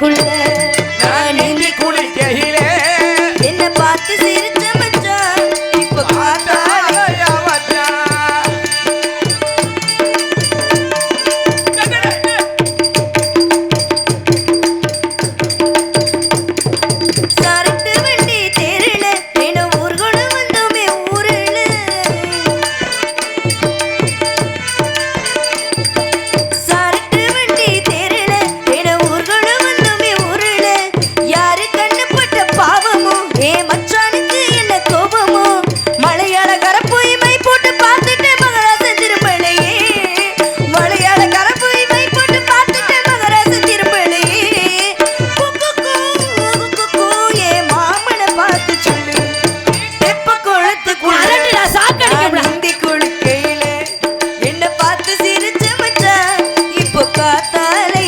குளத்துக்குள்ள என்ன